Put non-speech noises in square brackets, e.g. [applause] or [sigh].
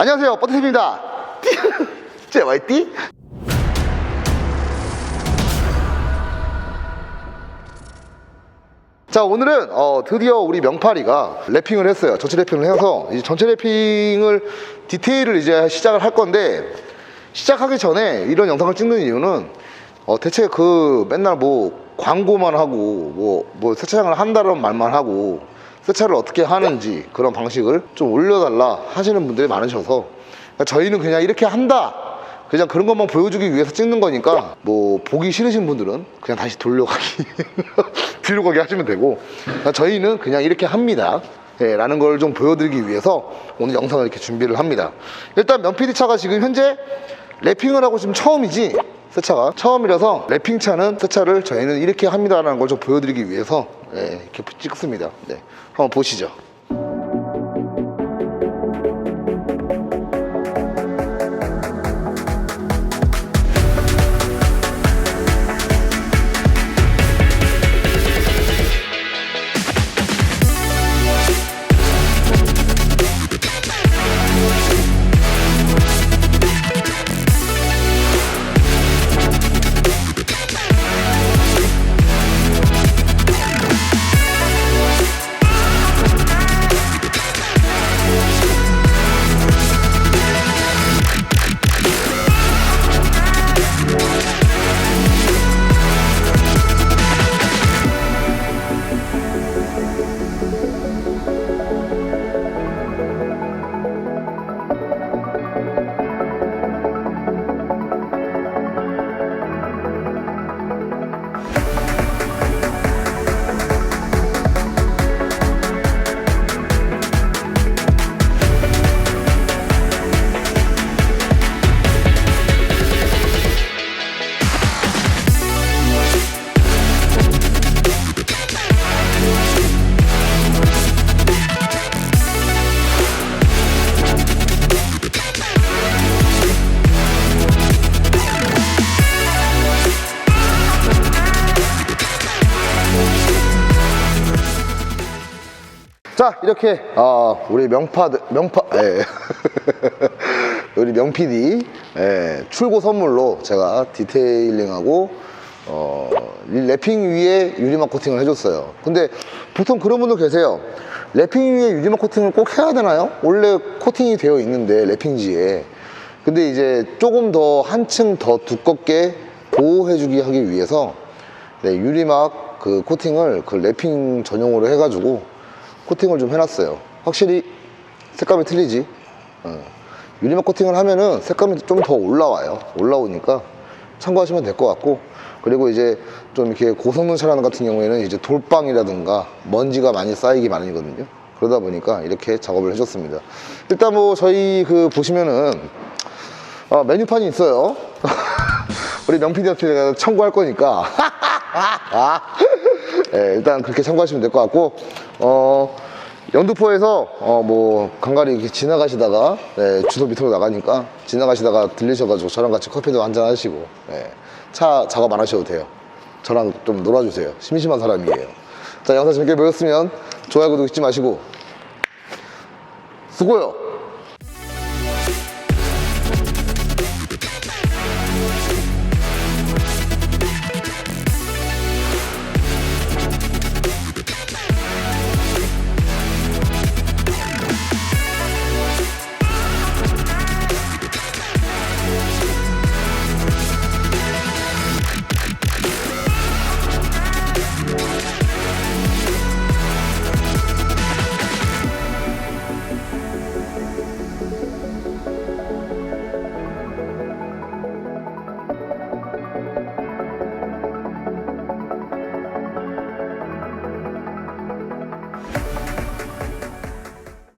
안녕하세요, 버터TV입니다. JYT. [laughs] 자, 오늘은 어, 드디어 우리 명파리가 랩핑을 했어요. 전체 랩핑을 해서 이제 전체 랩핑을 디테일을 이제 시작을 할 건데 시작하기 전에 이런 영상을 찍는 이유는 어, 대체 그 맨날 뭐 광고만 하고 뭐, 뭐 세차장을 한다는 말만 하고 세차를 어떻게 하는지 그런 방식을 좀 올려달라 하시는 분들이 많으셔서 그러니까 저희는 그냥 이렇게 한다. 그냥 그런 것만 보여주기 위해서 찍는 거니까 뭐 보기 싫으신 분들은 그냥 다시 돌려가기 [laughs] 뒤로 가게 하시면 되고 그러니까 저희는 그냥 이렇게 합니다. 예, 라는 걸 좀 보여드리기 위해서 오늘 영상을 이렇게 준비를 합니다. 일단 면피디 차가 지금 현재 랩핑을 하고 지금 처음이지? 세차가? 처음이라서 랩핑 차는 세차를 저희는 이렇게 합니다라는 걸 좀 보여드리기 위해서 예, 이렇게 찍습니다. 네, 한번 보시죠 자 이렇게 어, 우리 명파 명파 예. [laughs] 우리 명PD 예, 출고 선물로 제가 디테일링하고 어, 이 랩핑 위에 유리막 코팅을 해줬어요 근데 보통 그런 분들 계세요 랩핑 위에 유리막 코팅을 꼭 해야 되나요? 원래 코팅이 되어 있는데 랩핑지에 근데 이제 조금 더 한층 더 두껍게 보호해주기 하기 위해서 네, 유리막 그 코팅을 그 랩핑 전용으로 해가지고 코팅을 좀 해놨어요. 확실히 색감이 틀리지. 어. 유리막 코팅을 하면은 색감이 좀 더 올라와요. 올라오니까 참고하시면 될 것 같고 그리고 이제 좀 이렇게 고성능 차량 같은 경우에는 이제 돌방이라든가 먼지가 많이 쌓이기 마련이거든요. 그러다 보니까 이렇게 작업을 해줬습니다. 일단 뭐 저희 그 보시면은 어, 메뉴판이 있어요. [laughs] 우리 명피디한테 제가 청구할 거니까. [laughs] 예, 일단 그렇게 참고하시면 될 것 같고, 어, 영등포에서, 어, 뭐, 간간히 이렇게 지나가시다가, 예, 주소 밑으로 나가니까, 지나가시다가 들리셔가지고 저랑 같이 커피도 한잔 하시고, 예, 차 작업 안 하셔도 돼요. 저랑 좀 놀아주세요. 심심한 사람이에요. 자, 영상 재밌게 보셨으면, 좋아요, 구독 잊지 마시고, 수고요!